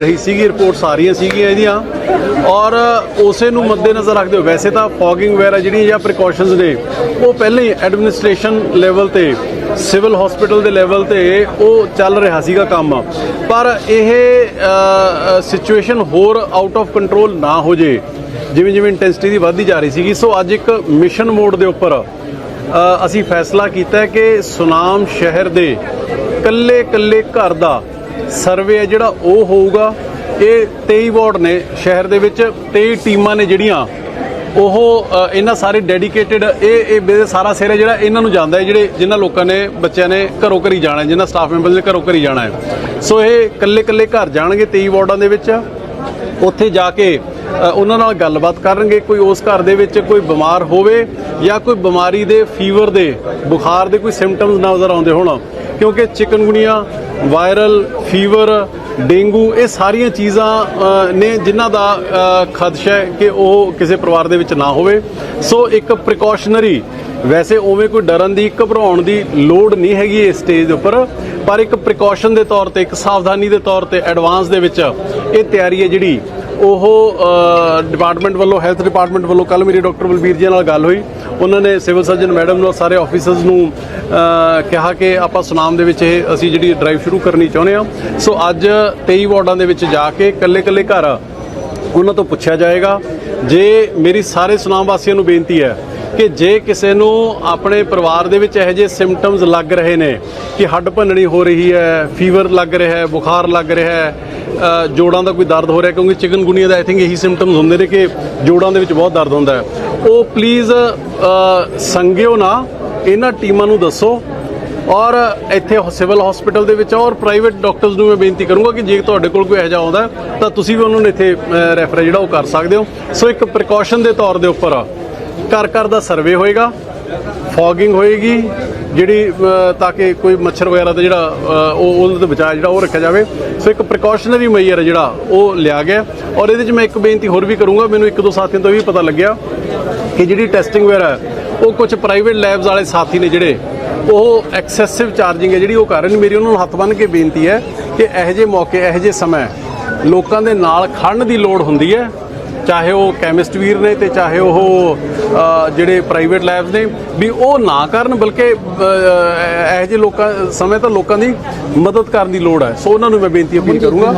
ਰਹੀ ਸੀਗੀ ਰਿਪੋਰਟਸ ਆ ਰਹੀਆਂ ਸੀਗੀਆਂ ਇਹਦੀਆਂ। ਔਰ ਉਸੇ ਨੂੰ ਮੱਦੇਨਜ਼ਰ ਰੱਖਦੇ ਹੋ ਵੈਸੇ ਤਾਂ ਫੌਗਿੰਗ ਵਗੈਰਾ ਜਿਹੜੀਆਂ ਜਾਂ ਪ੍ਰੀਕਾਸ਼ਨਸ ਨੇ, ਉਹ ਪਹਿਲਾਂ ਹੀ ਐਡਮਿਨਿਸਟ੍ਰੇਸ਼ਨ ਲੈਵਲ ਤੇ ਸਿਵਲ ਹਸਪੀਟਲ ਦੇ ਲੈਵਲ ਤੇ ਉਹ ਚੱਲ ਰਿਹਾ ਸੀਗਾ ਕੰਮ। ਪਰ ਇਹ ਸਿਚੁਏਸ਼ਨ ਹੋਰ ਆਊਟ ਆਫ ਕੰਟਰੋਲ ਨਾ ਹੋ ਜੇ, ਜਿਵੇਂ ਜਿਵੇਂ ਇੰਟੈਂਸਿਟੀ ਦੀ ਵੱਧਦੀ ਜਾ ਰਹੀ ਸੀਗੀ। ਸੋ ਅੱਜ ਇੱਕ ਮਿਸ਼ਨ ਮੋਡ ਦੇ ਉੱਪਰ ਅਸੀਂ ਫੈਸਲਾ ਕੀਤਾ ਕਿ ਸੁਨਾਮ ਸ਼ਹਿਰ ਦੇ ਕੱਲੇ ਕੱਲੇ ਘਰ ਦਾ ਸਰਵੇ ਹੈ ਜਿਹੜਾ ਉਹ ਹੋਊਗਾ। ਇਹ 23 ਵਾਰਡ ਨੇ ਸ਼ਹਿਰ ਦੇ ਵਿੱਚ 23 ਟੀਮਾਂ ਨੇ ਜਿਹੜੀਆਂ, ਉਹ ਇਹਨਾਂ ਸਾਰੇ ਡੈਡੀਕੇਟਿਡ ਇਹ ਇਹ ਸਾਰਾ ਸਿਰ ਜਿਹੜਾ ਇਹਨਾਂ ਨੂੰ ਜਾਂਦਾ ਹੈ, ਜਿਹੜੇ ਜਿਨ੍ਹਾਂ ਲੋਕਾਂ ਨੇ, ਬੱਚਿਆਂ ਨੇ ਘਰੋਂ ਘਰੀ ਜਾਣਾ ਹੈ, ਜਿਨ੍ਹਾਂ ਸਟਾਫ ਮੈਂਬਰਸ ਨੇ ਘਰੋਂ ਘਰੀ ਜਾਣਾ ਹੈ। ਸੋ ਇਹ ਕੱਲੇ ਕੱਲੇ ਘਰ ਜਾਣਗੇ 23 ਵਾਰਡਾਂ ਦੇ ਵਿੱਚ। ਉੱਥੇ ਜਾ ਕੇ ਉਹਨਾਂ ਨਾਲ ਗੱਲਬਾਤ ਕਰਨਗੇ। ਕੋਈ ਉਸ ਘਰ ਦੇ ਵਿੱਚ ਕੋਈ ਬਿਮਾਰ ਹੋਵੇ ਜਾਂ ਕੋਈ ਬਿਮਾਰੀ ਦੇ ਫੀਵਰ ਦੇ, ਬੁਖਾਰ ਦੇ ਕੋਈ ਸਿੰਪਟਮਸ ਨਜ਼ਰ ਆਉਂਦੇ ਹੋਣ। ਕਿਉਂਕਿ ਚਿਕਨਗੁਨੀਆ ਵਾਇਰਲ ਫੀਵਰ ਡੇਂਗੂ, ਇਹ ਸਾਰੀਆਂ ਚੀਜ਼ਾਂ ਨੇ ਜਿਨ੍ਹਾਂ ਦਾ ਖਦਸ਼ਾ ਹੈ ਕਿ ਉਹ ਕਿਸੇ ਪਰਿਵਾਰ ਦੇ ਵਿੱਚ ਨਾ ਹੋਵੇ। ਸੋ ਇੱਕ ਪ੍ਰੀਕਾਸ਼ਨਰੀ ਵੈਸੇ ਉਵੇਂ ਕੋਈ ਡਰਨ ਦੀ, ਘਬਰਾਉਣ ਦੀ ਲੋੜ ਨਹੀਂ ਹੈਗੀ ਇਸ ਸਟੇਜ ਦੇ ਉੱਪਰ। ਪਰ ਇੱਕ ਪ੍ਰੀਕਾਸ਼ਨ ਦੇ ਤੌਰ ਤੇ, ਇੱਕ ਸਾਵਧਾਨੀ ਦੇ ਤੌਰ ਤੇ ਐਡਵਾਂਸ ਦੇ ਵਿੱਚ ਇਹ ਤਿਆਰੀ ਹੈ ਜਿਹੜੀ ਉਹ ਡਿਪਾਰਟਮੈਂਟ ਵੱਲੋਂ ਹੈਲਥ ਡਿਪਾਰਟਮੈਂਟ ਵੱਲੋਂ ਕੱਲ ਮੇਰੀ ਡਾਕਟਰ ਬਲਬੀਰ ਜੀ ਨਾਲ ਗੱਲ ਹੋਈ। ਉਹਨਾਂ ਨੇ ਸਿਵਲ ਸਰਜਨ ਮੈਡਮ ਨੂੰ, ਸਾਰੇ ਆਫੀਸਰਸ ਨੂੰ ਕਿਹਾ ਕਿ ਆਪਾਂ ਸੁਨਾਮ ਦੇ ਵਿੱਚ ਇਹ ਅਸੀਂ ਜਿਹੜੀ ਡਰਾਈਵ ਸ਼ੁਰੂ ਕਰਨੀ ਚਾਹੁੰਦੇ ਹਾਂ। ਸੋ ਅੱਜ 23 ਵਾਰਡਾਂ ਦੇ ਵਿੱਚ ਜਾ ਕੇ ਕੱਲੇ ਕੱਲੇ ਘਰ ਉਹਨਾਂ ਤੋਂ ਪੁੱਛਿਆ ਜਾਏਗਾ। ਜੇ ਮੇਰੀ ਸਾਰੇ ਸੁਨਾਮ ਵਾਸੀਆਂ ਨੂੰ ਬੇਨਤੀ ਹੈ ਕਿ ਜੇ ਕਿਸੇ ਨੂੰ ਆਪਣੇ ਪਰਿਵਾਰ ਦੇ ਵਿੱਚ ਇਹੋ ਜਿਹੇ ਸਿੰਪਟਮਸ ਲੱਗ ਰਹੇ ਨੇ ਕਿ ਹੱਡ ਭੰਨਣੀ ਹੋ ਰਹੀ ਹੈ ਫੀਵਰ ਲੱਗ ਰਿਹਾ ਹੈ, ਬੁਖਾਰ ਲੱਗ ਰਿਹਾ ਹੈ ਜੋੜਾਂ ਦਾ ਕੋਈ ਦਰਦ ਹੋ ਰਿਹਾ ਕਿਉਂਕਿ ਚਿਕਨਗੁਨੀਆ ਦਾ ਆਈ ਥਿੰਕ ਇਹੀ ਸਿੰਪਟਮਸ ਹੁੰਦੇ ਨੇ ਕਿ ਜੋੜਾਂ ਦੇ ਵਿੱਚ ਬਹੁਤ ਦਰਦ ਹੁੰਦਾ ਹੈ। ਉਹ ਪਲੀਜ਼ ਸੰਗਿਓ ਨਾ, ਇਹਨਾਂ ਟੀਮਾਂ ਨੂੰ ਦੱਸੋ ਔਰ ਇੱਥੇ ਸਿਵਲ ਹਸਪੀਟਲ ਦੇ ਵਿੱਚ ਔਰ ਪ੍ਰਾਈਵੇਟ ਡਾਕਟਰਸ ਨੂੰ ਮੈਂ ਬੇਨਤੀ ਕਰੂੰਗਾ ਕਿ ਜੇ ਤੁਹਾਡੇ ਕੋਲ ਕੋਈ ਇਹੋ ਜਿਹਾ ਆਉਂਦਾ ਤਾਂ ਤੁਸੀਂ ਵੀ ਉਹਨਾਂ ਨੂੰ ਇੱਥੇ ਰੈਫਰ ਜਿਹੜਾ ਉਹ ਕਰ ਸਕਦੇ ਹੋ। ਸੋ ਇੱਕ ਪ੍ਰੀਕਾਸ਼ਨ ਦੇ ਤੌਰ ਦੇ ਉੱਪਰ ਘਰ ਘਰ ਦਾ ਸਰਵੇ ਹੋਏਗਾ। ਫੌਗਿੰਗ ਹੋਏਗੀ, ਜਿਹੜੀ ਤਾਂ ਕਿ ਕੋਈ ਮੱਛਰ ਵਗੈਰਾ ਦਾ ਜਿਹੜਾ ਉਹ ਉਹਨਾਂ ਤੋਂ ਬਚਾਅ ਜਿਹੜਾ ਉਹ ਰੱਖਿਆ ਜਾਵੇ। ਸੋ ਇੱਕ ਪ੍ਰੀਕਾਸ਼ਨਰੀ ਮੈਜਰ ਜਿਹੜਾ, ਉਹ ਲਿਆ ਗਿਆ। ਔਰ ਇਹਦੇ ਵਿੱਚ ਮੈਂ ਇੱਕ ਬੇਨਤੀ ਹੋਰ ਵੀ ਕਰੂੰਗਾ, ਮੈਨੂੰ ਇੱਕ ਦੋ ਸਾਥੀਆਂ ਤੋਂ ਵੀ ਪਤਾ ਲੱਗਿਆ ਕਿ ਜਿਹੜੀ ਟੈਸਟਿੰਗ ਵਗੈਰਾ ਉਹ ਕੁਝ ਪ੍ਰਾਈਵੇਟ ਲੈਬਸ ਵਾਲੇ ਸਾਥੀ ਨੇ ਜਿਹੜੇ, ਉਹ ਐਕਸੈਸਿਵ ਚਾਰਜਿੰਗ ਹੈ, ਜਿਹੜੀ ਉਹ ਕਰ ਰਹੇ ਨੇ। ਮੇਰੀ ਉਹਨਾਂ ਨੂੰ ਹੱਥ ਬੰਨ੍ਹ ਕੇ ਬੇਨਤੀ ਹੈ ਕਿ ਇਹੋ ਜਿਹੇ ਮੌਕੇ, ਇਹੋ ਜਿਹੇ ਸਮੇਂ ਲੋਕਾਂ ਦੇ ਨਾਲ ਖੜਨ ਦੀ ਲੋੜ ਹੁੰਦੀ ਹੈ। ਚਾਹੇ ਉਹ ਕੈਮਿਸਟ ਵੀਰ ਨੇ ਤੇ ਚਾਹੇ ਉਹ ਜਿਹੜੇ ਪ੍ਰਾਈਵੇਟ ਲੈਬਸ ਨੇ ਵੀ ਉਹ ਨਾ ਕਰਨ ਬਲਕਿ ਇਹੋ ਜਿਹੇ ਲੋਕਾਂ ਸਮੇਂ ਤਾਂ ਲੋਕਾਂ ਦੀ ਮਦਦ ਕਰਨ ਦੀ ਲੋੜ ਹੈ। ਸੋ ਉਹਨਾਂ ਨੂੰ ਮੈਂ ਬੇਨਤੀ ਅਪੀਲ ਕਰੂੰਗਾ।